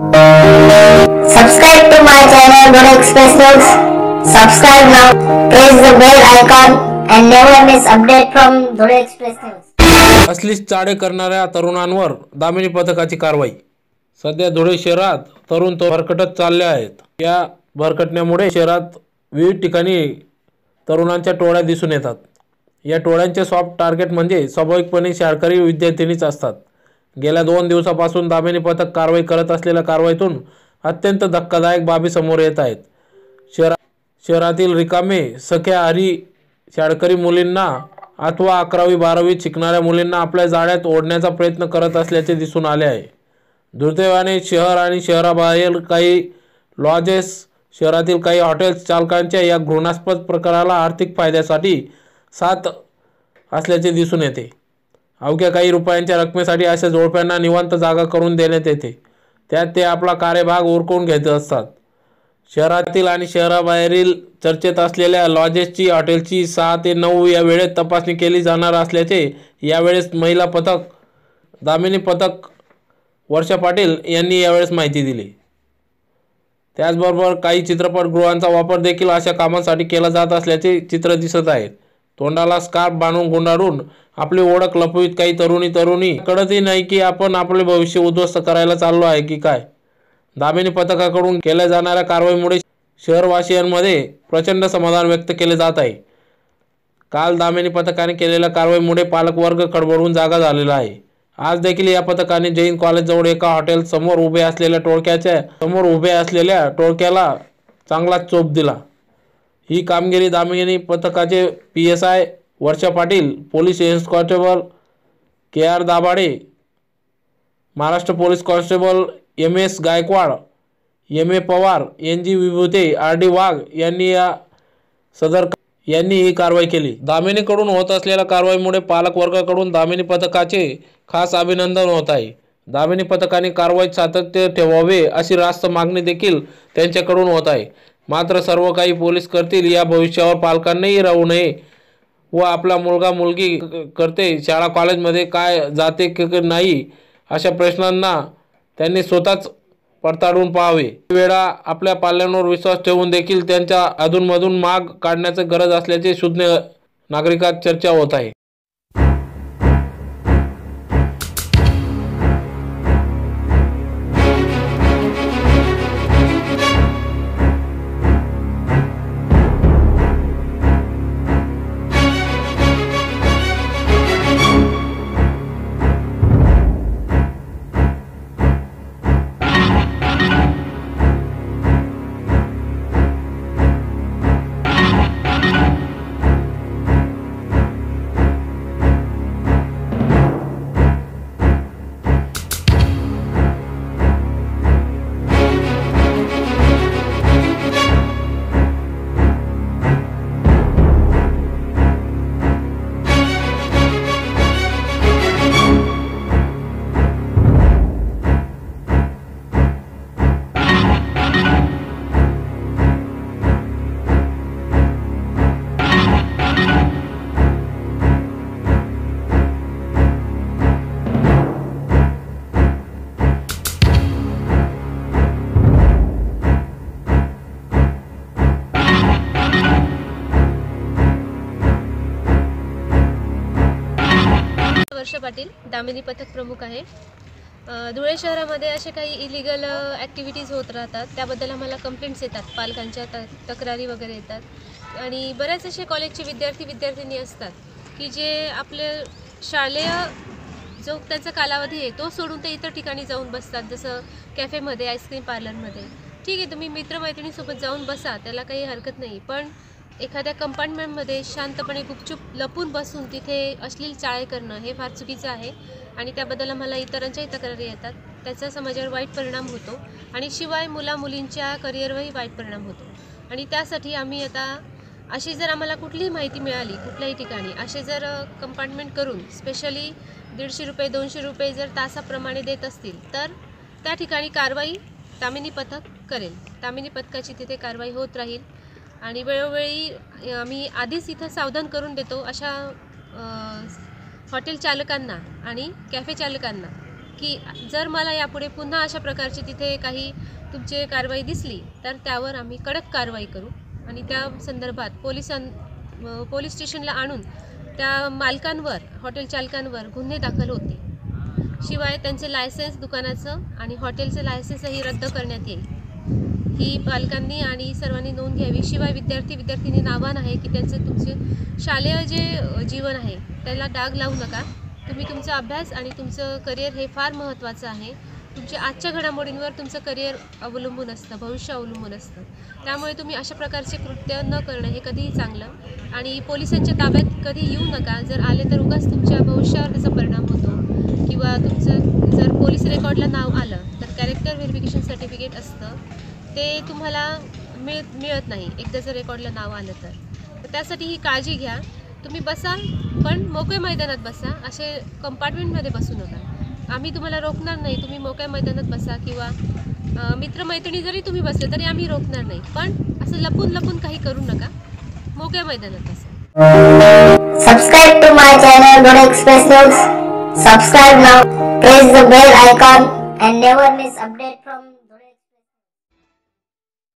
Subscribe to my channel Dora Express News. Subscribe now. Press the bell icon and never miss update from Dora Express News. असलीच चाडे करणाऱ्या तरुणांवर दामिनी पथकाची कारवाई सध्या धुळे शहरात तरुण तो भरकटत चालले आहेत या भरकटण्यामुळे शहरात विविध ठिकाणी तरुणांच्या टोळ्या दिसून येतात या टोळ्यांचे सॉफ्ट टार्गेट म्हणजे स्वाभाविकपणे शाळकरी विद्यार्थिनीच असतात गेल्या दोन दिवसापासून दामिनी पथक कारवाई करत असलेल्या कारवाईतून अत्यंत धक्कादायक बाबी समोर येत आहेत. शहरा शहरातील रिकामे सख्या हरी शाळकरी मुलींना अथवा अकरावी बारावीत शिकणाऱ्या मुलींना आपल्या जाळ्यात ओढण्याचा प्रयत्न करत असल्याचे दिसून आले आहे. दुर्दैवाने शहर आणि शहराबाहेर काही लॉजेस शहरातील काही हॉटेल्स चालकांच्या या घृणास्पद प्रकाराला आर्थिक फायद्यासाठी साथ असल्याचे दिसून येते. अवघ्या काही रुपयांच्या रकमेसाठी अशा जोडप्यांना निवांत जागा करून देण्यात येते. त्यात ते आपला कार्यभाग उरकून घेत असतात. शहरातील आणि शहराबाहेरील चर्चेत असलेल्या लॉजेसची हॉटेलची सहा ते नऊ या वेळेत तपासणी केली जाणार असल्याचे यावेळेस महिला पथक दामिनी पथक वर्षा पाटील यांनी यावेळेस माहिती दिली. त्याचबरोबर काही चित्रपटगृहांचा वापर देखील अशा कामांसाठी केला जात असल्याचे चित्र दिसत आहेत तोंडाला स्कार्फ बांधून गुंडाळून आपली ओळख लपवीत काही तरुणी तरुणी. कळतही नाही की आपण आपले भविष्य उद्ध्वस्त करायला चाललो आहे की काय. दामिनी पथकाकडून केल्या जाणाऱ्या कारवाईमुळे शहरवासियांमध्ये प्रचंड समाधान व्यक्त केले जात आहे. काल दामिनी पथकाने केलेल्या कारवाईमुळे पालकवर्ग खडबडून जागा झालेला आहे. आज देखील या पथकाने जैन कॉलेजजवळ एका हॉटेल समोर उभे असलेल्या टोळक्याच्या समोर उभे असलेल्या टोळक्याला चांगलाच चोप दिला. ही कामगिरी दामिनी पथकाचे P S I Varsha Patil police इन्स्कॉन्स्टेबल K R Dabhade Maharashtra police constable M S Gaikwad M A Pawar N G Vibhute R D Wagh यांनी या सदर यांनी ही कारवाई केली. दामिनीकडून होत असलेल्या कारवाईमुळे पालकवर्गाकडून दामिनी पथकाचे खास अभिनंदन होत आहे. दामिनी पथकाने कारवाईत सातत्य ठेवावे अशी रास्त मागणी देखील त्यांच्याकडून होत आहे. मात्र सर्व काही पोलीस करतील. या भविष्यावर पालकांनाही राहू नये व आपला मुलगा मुलगी करते. शाळा कॉलेजमध्ये काय जाते की नाही अशा प्रश्नांना त्यांनी स्वतःच पडताळून पाहावे. वेळा आपल्या पाल्यांवर विश्वास ठेवून देखील त्यांच्या अधूनमधून माग काढण्याची गरज असल्याचे शुद्ध नागरिकात चर्चा होत आहे. पाटील दामिनी पथक प्रमुख आहे. धुळे शहरामध्ये असे काही इलिगल ॲक्टिव्हिटीज होत राहतात. त्याबद्दल आम्हाला कंप्लेंट्स येतात. पालकांच्या त तक्रारी वगैरे येतात. आणि बऱ्याच असे कॉलेजचे विद्यार्थी विद्यार्थिनी असतात की जे आपले शालेय जो त्यांचा कालावधी आहे तो सोडून ते इतर ठिकाणी जाऊन बसतात. जसं कॅफेमध्ये आईस्क्रीम पार्लरमध्ये ठीक आहे तुम्ही मित्रमैत्रिणीसोबत जाऊन बसा त्याला काही हरकत नाही. पण एखाद्या कंपार्टमेंटमध्ये शांतपणे गुपचूप लपून बसून तिथे अश्लील चाळे करणं हे फार चुकीचं आहे. आणि त्याबद्दल आम्हाला इतरांच्याही तक्रारी येतात. त्याचा समाजावर वाईट परिणाम होतो. आणि शिवाय मुला मुलींच्या करिअरवरही वाईट परिणाम होतो. आणि त्यासाठी आम्ही आता अशी जर आम्हाला कुठलीही माहिती मिळाली कुठल्याही ठिकाणी असे जर कंपार्टमेंट करून स्पेशली दीडशे रुपये दोनशे रुपये जर तासाप्रमाणे देत असतील तर त्या ठिकाणी कारवाई तामिनी पथक करेल. तामिनी पथकाची तिथे कारवाई होत राहील. आणि वेळोवेळी आम्ही आधीच इथं सावधान करून देतो अशा हॉटेल चालकांना आणि कॅफे चालकांना की जर मला यापुढे पुन्हा अशा प्रकारची तिथे काही तुमची कारवाई दिसली तर त्यावर आम्ही कडक कारवाई करू आणि त्या संदर्भात पोलिसां पोलीस स्टेशनला आणून त्या मालकांवर हॉटेल चालकांवर गुन्हे दाखल होते शिवाय त्यांचे लायसन्स दुकानाचं आणि हॉटेलचं लायसन्सही रद्द करण्यात येईल. ही पालकांनी आणि सर्वांनी नोंद घ्यावी. शिवाय विद्यार्थी विद्यार्थिनी नावान आहे की त्यांचं तुमचे शालेय जे जीवन आहे त्याला डाग लावू नका. तुम्ही तुमचा अभ्यास आणि तुमचं करिअर हे फार महत्त्वाचं आहे. तुमच्या आजच्या घडामोडींवर तुमचं करिअर अवलंबून असतं भविष्य अवलंबून असतं. त्यामुळे तुम्ही अशा प्रकारचे कृत्य न करणं हे कधीही चांगलं. आणि पोलिसांच्या ताब्यात कधी येऊ नका. जर आले तर उगाच तुमच्या भविष्यावर त्याचा परिणाम होतो. किंवा तुमचं जर पोलीस रेकॉर्डला नाव आलं तर कॅरेक्टर व्हेरिफिकेशन सर्टिफिकेट असतं. ते तुम्हाला मिळ मिळत नाही. एकदा जर रेकॉर्डला नाव आलं तर. त्यासाठी ही काळजी घ्या. तुम्ही बसा पण मोकळ्या मैदानात बसा. असे कंपार्टमेंटमध्ये बसू नका. आम्ही तुम्हाला रोखणार नाही. तुम्ही मोकळ्या मैदानात बसा किंवा मित्रमैत्रिणी जरी तुम्ही बसले तरी आम्ही रोखणार नाही. पण असं लपून लपून काही करू नका. मोकळ्या मैदानात बसा. Subscribe to my channel Good Express News. Subscribe now. Press the bell icon and never miss update